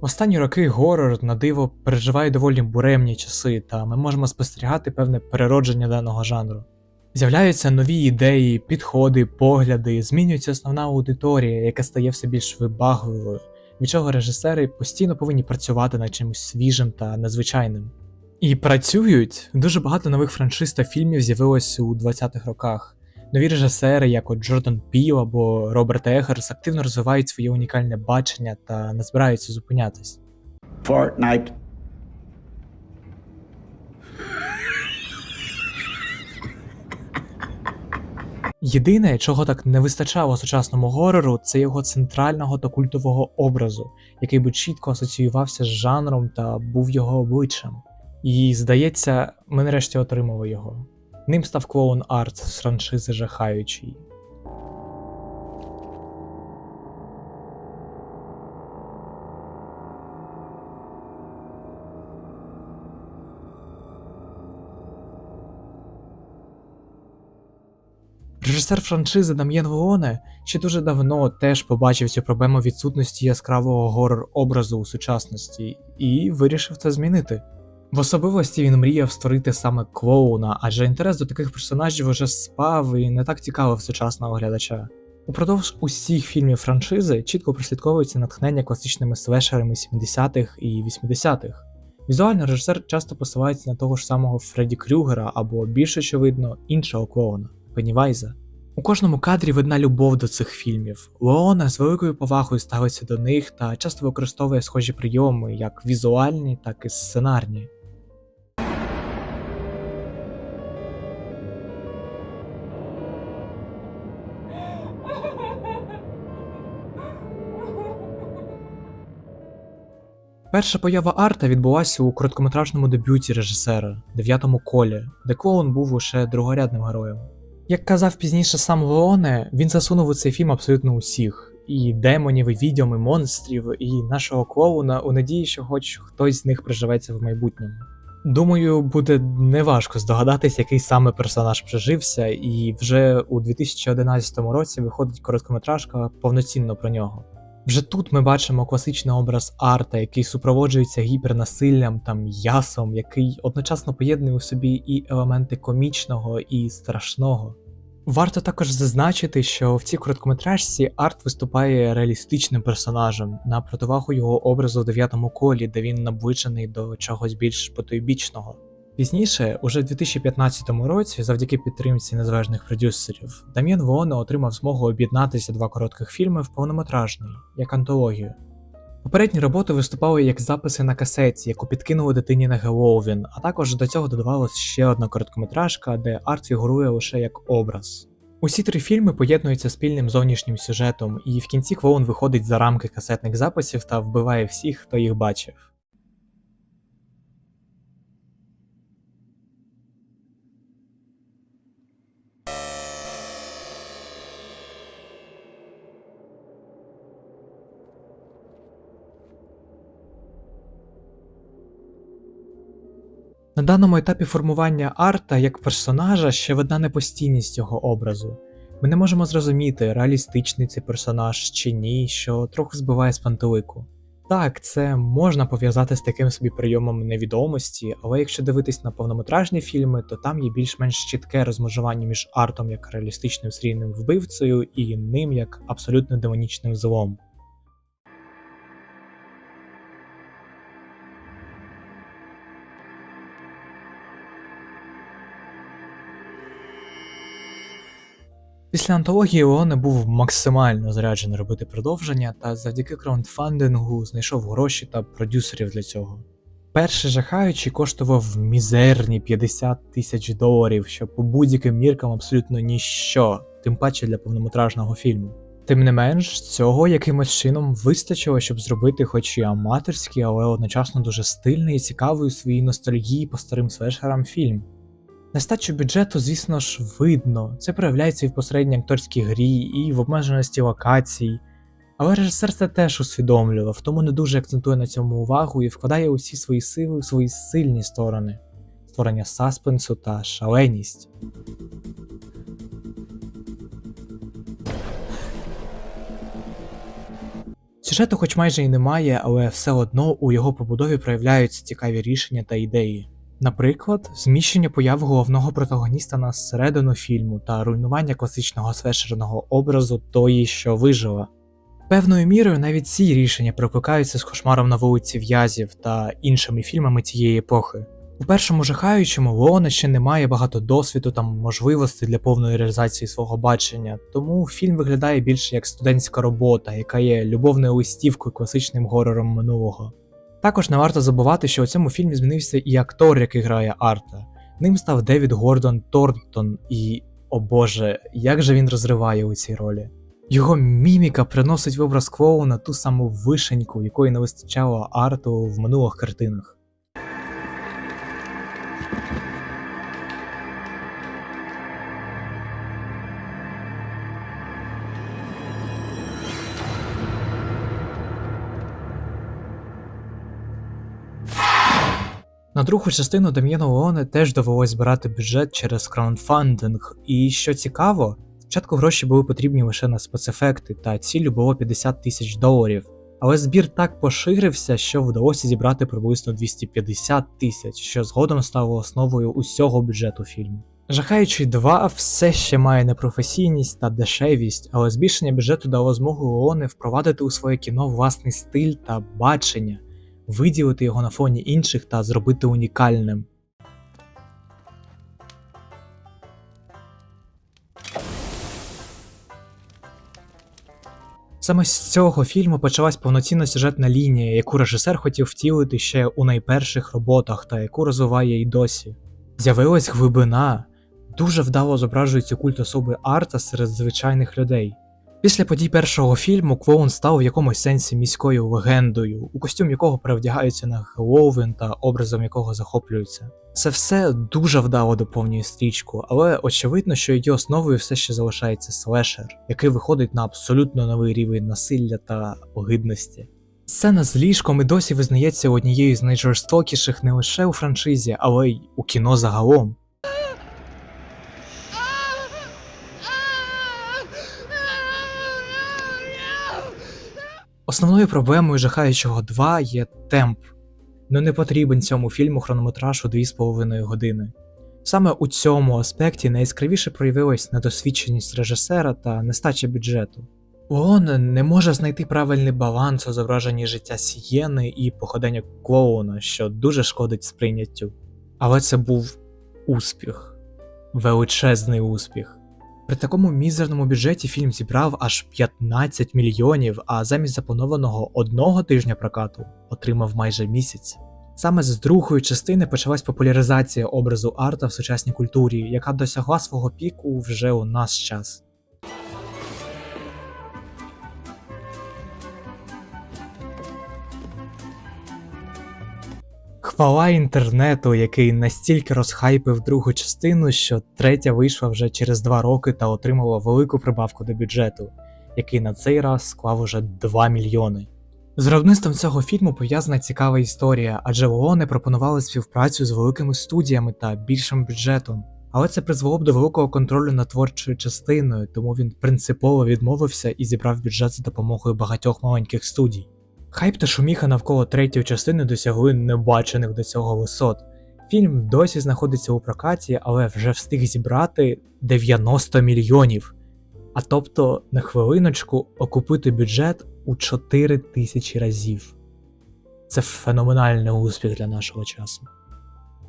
Останні роки горор на диво переживає доволі буремні часи, та ми можемо спостерігати певне переродження даного жанру. З'являються нові ідеї, підходи, погляди, змінюється основна аудиторія, яка стає все більш вибагливою, від чого режисери постійно повинні працювати над чимось свіжим та незвичайним. І працюють дуже багато нових франшиз та фільмів з'явилось у 20-х роках. Нові режисери, як от Джордан Піл або Роберт Егерс, активно розвивають своє унікальне бачення та не збираються зупинятись. Fortnite. Єдине, чого так не вистачало сучасному горору, це його центрального та культового образу, який би чітко асоціювався з жанром та був його обличчям. І здається, ми нарешті отримали його. Ним став клоун Арт з франшизи Жахаючий. Режисер франшизи Дам'єн Вооне ще дуже давно теж побачив цю проблему відсутності яскравого горор образу у сучасності і вирішив це змінити. В особливості він мріяв створити саме клоуна, адже інтерес до таких персонажів уже спав і не так цікавив сучасного глядача. Упродовж усіх фільмів франшизи чітко прослідковується натхнення класичними слешерами 70-х і 80-х. Візуально режисер часто посилається на того ж самого Фредді Крюгера або більш очевидно іншого клоуна Пеннівайза. У кожному кадрі видна любов до цих фільмів. Леона з великою повагою ставиться до них та часто використовує схожі прийоми, як візуальні, так і сценарні. Перша поява арта відбулася у короткометражному дебюті режисера дев'ятому колі, де клоун був лише другорядним героєм. Як казав пізніше сам Леоне, він засунув у цей фільм абсолютно усіх: і демонів, і відьом, і монстрів, і нашого клоуна у надії, що хоч хтось з них приживеться в майбутньому. Думаю, буде неважко здогадатись, який саме персонаж прижився, і вже у 2011 році виходить короткометражка повноцінно про нього. Вже тут ми бачимо класичний образ арта, який супроводжується гіпернасиллям та м'ясом, який одночасно поєднує у собі і елементи комічного і страшного. Варто також зазначити, що в цій короткометражці арт виступає реалістичним персонажем на противагу його образу в дев'ятому колі, де він наближений до чогось більш потойбічного. Пізніше, уже в 2015 році, завдяки підтримці незалежних продюсерів, Дам'єн Воно отримав змогу об'єднатися два коротких фільми в повнометражний, як антологію. Попередні роботи виступали як записи на касеті, яку підкинули дитині на Геловін, а також до цього додавалась ще одна короткометражка, де арт фігурує лише як образ. Усі три фільми поєднуються спільним зовнішнім сюжетом, і в кінці клоун виходить за рамки касетних записів та вбиває всіх, хто їх бачив. На даному етапі формування арта як персонажа ще видна непостійність його образу. Ми не можемо зрозуміти, реалістичний цей персонаж чи ні, що трохи збиває з пантелику. Так, це можна пов'язати з таким собі прийомом невідомості, але якщо дивитись на повнометражні фільми, то там є більш-менш чітке розмежування між артом як реалістичним серійним вбивцею і ним як абсолютно демонічним злом. Після антології Леоне був максимально заряджений робити продовження, та завдяки краундфандингу знайшов гроші та продюсерів для цього. Перший жахаючий коштував мізерні 50 тисяч доларів, що по будь-яким міркам абсолютно ніщо, тим паче для повнометражного фільму. Тим не менш, цього якимось чином вистачило, щоб зробити хоч і аматорський, але одночасно дуже стильний і цікавий у своїй ностальгії по старим свешерам фільм. Нестачу бюджету, звісно ж, видно. Це проявляється і в посередній акторській грі, і в обмеженості локацій. Але режисер це теж усвідомлював, тому не дуже акцентує на цьому увагу і вкладає усі свої сили в свої сильні сторони створення саспенсу та шаленість. Сюжету хоч майже і немає, але все одно у його побудові проявляються цікаві рішення та ідеї. Наприклад, зміщення появи головного протагоніста на середину фільму та руйнування класичного свешерного образу тої, що вижила. Певною мірою навіть ці рішення прикликаються з кошмаром на вулиці В'язів та іншими фільмами цієї епохи. У першому жахаючому Леона ще не має багато досвіду та можливостей для повної реалізації свого бачення, тому фільм виглядає більше як студентська робота, яка є любовною листівкою класичним горором минулого. Також не варто забувати, що у цьому фільмі змінився і актор, який грає Арта. Ним став Девід Гордон Торнтон, і о боже, як же він розриває у цій ролі. Його міміка приносить в образ клоуна ту саму вишеньку, якої не вистачало арту в минулих картинах. На другу частину Дам'єну Леоне теж довелось збирати бюджет через краундфандинг, і що цікаво, спочатку гроші були потрібні лише на спецефекти, та ціллю було 50 тисяч доларів. Але збір так поширився, що вдалося зібрати приблизно 250 тисяч, що згодом стало основою усього бюджету фільму. Жахаючий 2 все ще має непрофесійність та дешевість, але збільшення бюджету дало змогу Леоне впровадити у своє кіно власний стиль та бачення, виділити його на фоні інших та зробити унікальним. Саме з цього фільму почалась повноцінна сюжетна лінія, яку режисер хотів втілити ще у найперших роботах та яку розвиває й досі. З'явилась глибина, дуже вдало зображується культ особи Арта серед звичайних людей. Після подій першого фільму клоун став в якомусь сенсі міською легендою, у костюм якого перевдягаються на Хеллоуін та образом якого захоплюються. Це все дуже вдало доповнює стрічку, але очевидно, що її основою все ще залишається слешер, який виходить на абсолютно новий рівень насилля та огидності. Сцена з ліжком і досі визнається однією з найжорстокіших не лише у франшизі, але й у кіно загалом. Основною проблемою жахаючого 2 є темп. Ну не потрібен цьому фільму хронометраж у 2,5 години. Саме у цьому аспекті найяскравіше проявилась недосвідченість режисера та нестача бюджету. Леон не може знайти правильний баланс у зображенні життя Сієни і походення клоуна, що дуже шкодить сприйняттю. Але це був успіх, величезний успіх. При такому мізерному бюджеті фільм зібрав аж 15 мільйонів, а замість запланованого одного тижня прокату отримав майже місяць. Саме з другої частини почалась популяризація образу арта в сучасній культурі, яка досягла свого піку вже у наш час. Хвала інтернету, який настільки розхайпив другу частину, що третя вийшла вже через два роки та отримала велику прибавку до бюджету, який на цей раз склав уже 2 мільйони. З виробництвом цього фільму пов'язана цікава історія, адже Леоне пропонували співпрацю з великими студіями та більшим бюджетом. Але це призвело б до великого контролю над творчою частиною, тому він принципово відмовився і зібрав бюджет за допомогою багатьох маленьких студій. Хайп та шуміха навколо третьої частини досягли небачених до цього висот. Фільм досі знаходиться у прокаті, але вже встиг зібрати 90 мільйонів. А тобто, на хвилиночку окупити бюджет у 4 тисячі разів. Це феноменальний успіх для нашого часу.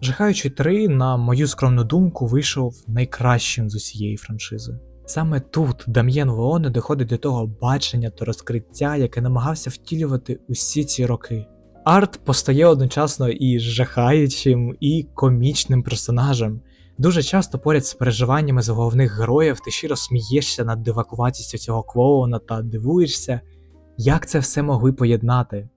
Жахаючий 3, на мою скромну думку, вийшов найкращим з усієї франшизи. Саме тут Дам'єн Леоне доходить до того бачення та розкриття, яке намагався втілювати усі ці роки. Арт постає одночасно і жахаючим, і комічним персонажем. Дуже часто поряд з переживаннями за головних героїв ти щиро смієшся над дивакуватістю цього клоуна та дивуєшся, як це все могли поєднати.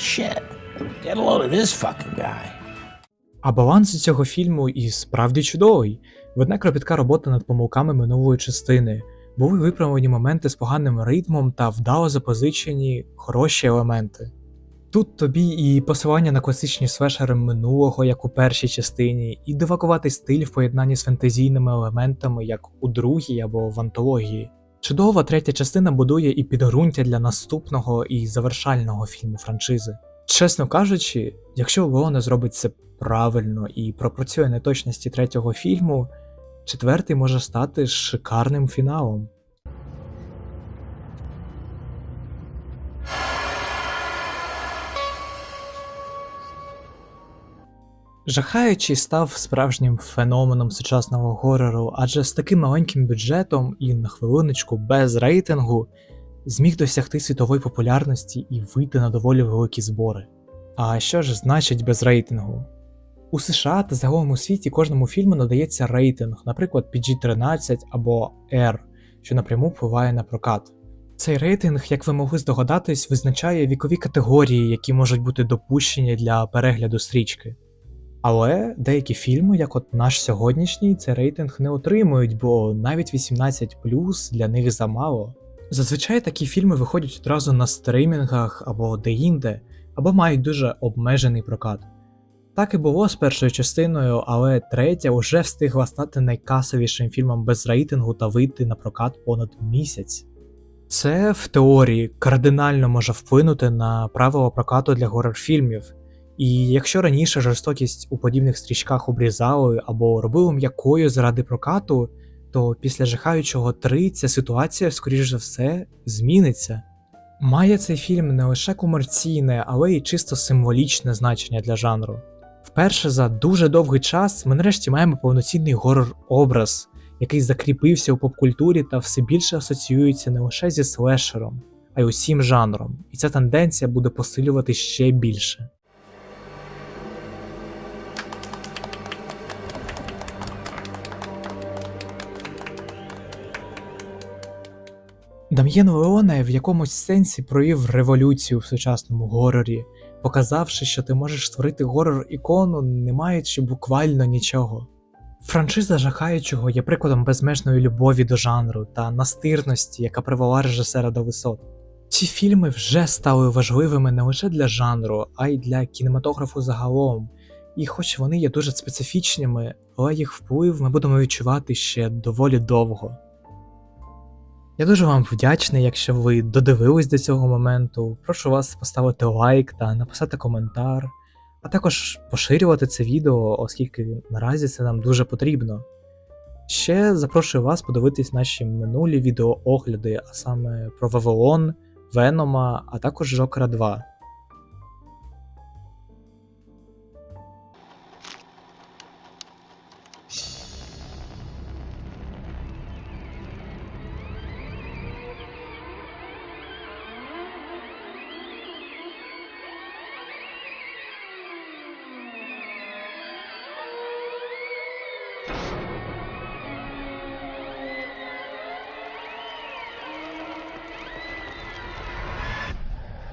Shit. Get a load of this fucking guy. А баланс цього фільму і справді чудовий. Видна кропітка робота над помилками минулої частини. Були виправлені моменти з поганим ритмом та вдало запозичені хороші елементи. Тут тобі і посилання на класичні свешери минулого, як у першій частині, і дивакуватий стиль в поєднанні з фентезійними елементами, як у другій або в антології. Чудова третя частина будує і підґрунтя для наступного і завершального фільму франшизи. Чесно кажучи, якщо Леоне зробить це правильно і пропрацює неточності третього фільму, четвертий може стати шикарним фіналом. Жахаючий став справжнім феноменом сучасного горору, адже з таким маленьким бюджетом і на хвилиночку без рейтингу зміг досягти світової популярності і вийти на доволі великі збори. А що ж значить без рейтингу? У США та загалом у світі кожному фільму надається рейтинг, наприклад, PG-13 або R, що напряму впливає на прокат. Цей рейтинг, як ви могли здогадатись, визначає вікові категорії, які можуть бути допущені для перегляду стрічки. Але деякі фільми, як от наш сьогоднішній, цей рейтинг не отримують, бо навіть 18 для них замало. Зазвичай такі фільми виходять одразу на стримінгах або деінде, або мають дуже обмежений прокат. Так і було з першою частиною, але третя вже встигла стати найкасовішим фільмом без рейтингу та вийти на прокат понад місяць. Це в теорії кардинально може вплинути на правила прокату для горор-фільмів. І якщо раніше жорстокість у подібних стрічках обрізали або робили м'якою заради прокату, то після жахаючого 3 ця ситуація, скоріш за все, зміниться. Має цей фільм не лише комерційне, але й чисто символічне значення для жанру. Вперше за дуже довгий час ми нарешті маємо повноцінний горор-образ, який закріпився у попкультурі та все більше асоціюється не лише зі слешером, а й усім жанром, і ця тенденція буде посилювати ще більше. Дам'єн Леоне в якомусь сенсі провів революцію в сучасному горорі, показавши, що ти можеш створити горор ікону, не маючи буквально нічого. Франшиза жахаючого є прикладом безмежної любові до жанру та настирності, яка привела режисера до висот. Ці фільми вже стали важливими не лише для жанру, а й для кінематографу загалом. І хоч вони є дуже специфічними, але їх вплив ми будемо відчувати ще доволі довго. Я дуже вам вдячний, якщо ви додивились до цього моменту. Прошу вас поставити лайк та написати коментар, а також поширювати це відео, оскільки наразі це нам дуже потрібно. Ще запрошую вас подивитись наші минулі відеоогляди, а саме про Вавилон, Венома, а також Жокера 2.